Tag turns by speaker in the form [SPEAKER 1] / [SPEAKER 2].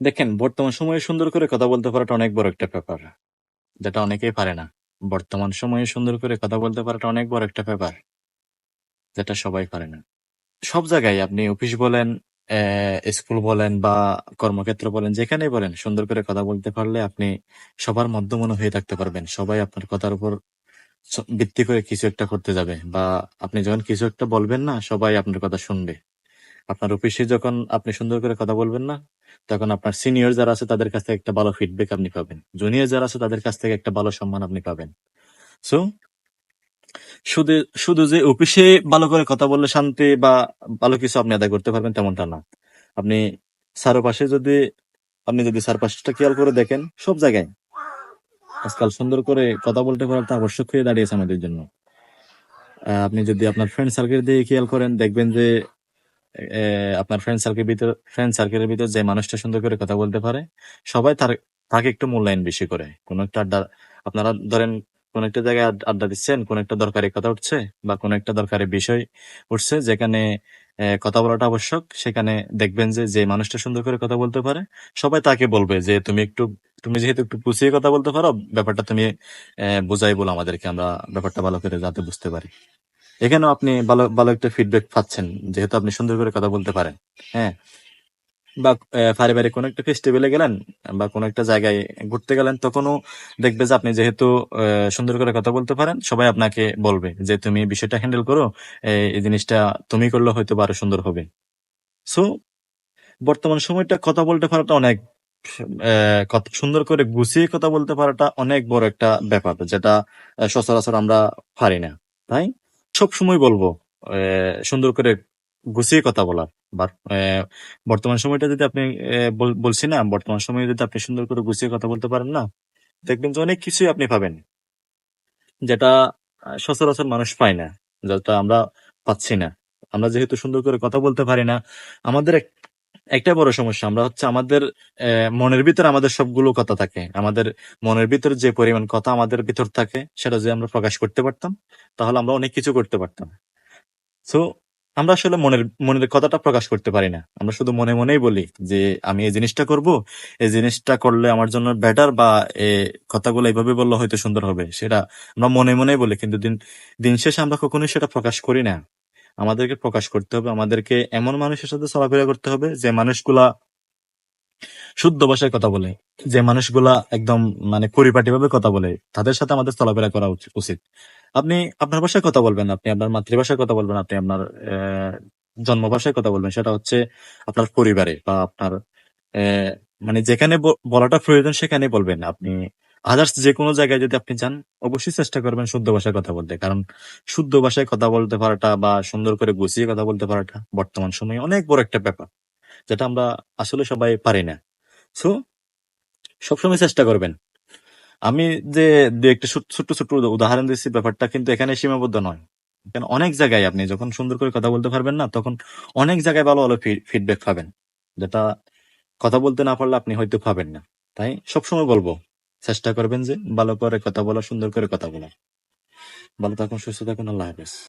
[SPEAKER 1] দেখেন, বর্তমান সময়ে সুন্দর করে কথা বলতে পারাটা অনেক বড় একটা ব্যাপার। যেটা অনেকেই পারে না। বর্তমান সময়ে সুন্দর করে কথা বলতে পারাটা অনেক বড় একটা ব্যাপার। যেটা সবাই পারে না। সব জায়গায় আপনি অফিস বলেন স্কুল বলেন বা কর্মক্ষেত্র বলেন যেখানেই বলেন, সুন্দর করে কথা বলতে পারলে আপনি সবার মধ্যমনে হয়ে থাকতে পারবেন। সবাই আপনার কথার উপর ভিত্তি করে কিছু একটা করতে যাবে বা আপনি যখন কিছু একটা বলবেন না, সবাই আপনার কথা শুনবে। আপনার অফিসে যখন আপনি সুন্দর করে কথা বলবেন না, তখন আপনার সিনিয়র যারা আছে তাদের কাছ থেকে একটা ভালো ফিডব্যাক আপনি পাবেন। জুনিয়র যারা আছে তাদের কাছ থেকে একটা ভালো সম্মান আপনি পাবেন। সো শুধু শুধু যে অফিসে ভালো করে কথা বললে শান্তি বা ভালো কিছু আপনি আদায় করতে পারবেন তেমনটা না। আপনি চারপাশে যদি, আপনি যদি চারপাশটা খেয়াল করে দেখেন, সব জায়গায় আজকাল সুন্দর করে কথা বলতে পারাটা আবশ্যক হয়ে দাঁড়িয়েছে আমাদের জন্য। আপনি যদি আপনার ফ্রেন্ড সার্কেল দিয়ে খেয়াল করেন, দেখবেন যে আপনার ফ্রেন্ড সার্কেল ভিতর ফ্রেন্ড সার্কেলের ভিতর যে মানুষটা সুন্দর করে কথা বলতে পারে, সবাই তার, তাকে একটু মূল্যায়ন বেশি করে। কোন একটা আড্ডা, আপনারা ধরেন কোন একটা জায়গায় আড্ডা দিচ্ছেন, কোন একটা দরকারি কথা উঠছে বা কোন একটা দরকারি বিষয় উঠছে, যেখানে কথা বলাটা আবশ্যক, সেখানে দেখবেন যে যে মানুষটা সুন্দর করে কথা বলতে পারে, সবাই তাকে বলবে যে, তুমি একটু, তুমি যেহেতু একটু গুছিয়ে কথা বলতে পারো, ব্যাপারটা তুমি বুঝাই বলো আমাদেরকে, আমরা ব্যাপারটা ভালো করে যাতে বুঝতে পারি। এখানেও আপনি ভালো ভালো একটা ফিডব্যাক পাচ্ছেন, যেহেতু আপনি সুন্দর করে কথা বলতে পারেন। হ্যাঁ? বা পারিবারিক কোনো একটা ফেস্টিভ্যালে গেলেন বা কোনো একটা জায়গায় ঘুরতে গেলেন, তখনও দেখবে যে আপনি যেহেতু সুন্দর করে কথা বলতে পারেন, সবাই আপনাকে বলবে যে তুমি বিষয়টা হ্যান্ডেল করো এই জিনিসটা তুমি করলে হয়তো আরও সুন্দর হবে। সো বর্তমান সময়টা কথা বলতে পারাটা অনেক সুন্দর করে গুছিয়ে কথা বলতে পারাটা অনেক বড় একটা ব্যাপার, যেটা সচরাচর আমরা পারি না, তাই? সব সময় বলব সুন্দর করে গুছিয়ে কথা বলার বর্তমান সময়টা যদি আপনি বলছি না, বর্তমান সময়ে যদি আপনি সুন্দর করে গুছিয়ে কথা বলতে পারেন না, দেখবেন যে অনেক কিছুই আপনি পাবেন, যেটা সচরাচর মানুষ পায় না, যেটা আমরা পাচ্ছি না। আমরা যেহেতু সুন্দর করে কথা বলতে পারি না, আমাদের একটা বড় সমস্যা, আমরা হচ্ছে আমাদের মনের ভিতরে আমাদের সবগুলো কথা থাকে। আমাদের মনের ভিতরে যে পরিমাণ কথা আমাদের ভিতর থাকে, সেটা যদি আমরা প্রকাশ করতে পারতাম, তাহলে আমরা অনেক কিছু করতে পারতাম। সো আমরা আসলে মনের মনের কথাটা প্রকাশ করতে পারি না। আমরা শুধু মনে মনেই বলি যে, আমি এই জিনিসটা করব, এই জিনিসটা করলে আমার জন্য বেটার বা, এ, কথাগুলো এইভাবে বললে হয়তো সুন্দর হবে, সেটা আমরা মনে মনেই বলি। কিন্তু দিন দিন শেষে আমরা কখনোই সেটা প্রকাশ করি না। আমাদেরকে প্রকাশ করতে হবে, আমাদেরকে এমন মানুষের সাথে চলাফেরা করতে হবে যে মানুষগুলা শুদ্ধ ভাষায় কথা বলে, যে মানুষগুলা একদম মানে পরিপাটি ভাবে কথা বলে, তাদের সাথে আমাদের চলাফেরা করা উচ- উচিত। আপনি আপনার ভাষায় কথা বলবেন, আপনি আপনার মাতৃভাষায় কথা বলবেন, আপনি আপনার জন্ম ভাষায় কথা বলবেন, সেটা হচ্ছে আপনার পরিবারে বা আপনার মানে যেখানে বলাটা প্রয়োজন সেখানে বলবেন। আপনি আদার্স যে কোনো জায়গায় যদি আপনি যান অবশ্যই চেষ্টা করবেন শুদ্ধ ভাষায় কথা বলতে। কারণ শুদ্ধ ভাষায় কথা বলতে পারাটা বা সুন্দর করে গুছিয়ে কথা বলতে পারাটা বর্তমান সময়ে অনেক বড় একটা ব্যাপার, যেটা আমরা আসলে সবাই পারি না। সো সবসময় চেষ্টা করবেন। আমি যে দু একটা ছোট্ট ছোট্ট উদাহরণ দিচ্ছি ব্যাপারটা কিন্তু এখানে সীমাবদ্ধ নয়। কারণ অনেক জায়গায় আপনি যখন সুন্দর করে কথা বলতে পারবেন না, তখন অনেক জায়গায় ভালো ভালো ফিডব্যাক পাবেন। যেটা কথা বলতে না পারলে আপনি হয়তো পাবেন না। তাই সবসময় বলব চেষ্টা করবেন যে ভালো করে কথা বলা, সুন্দর করে কথা বলা। ভালো থাকুন, সুস্থ থাকুন, আল্লাহ হাফেজ।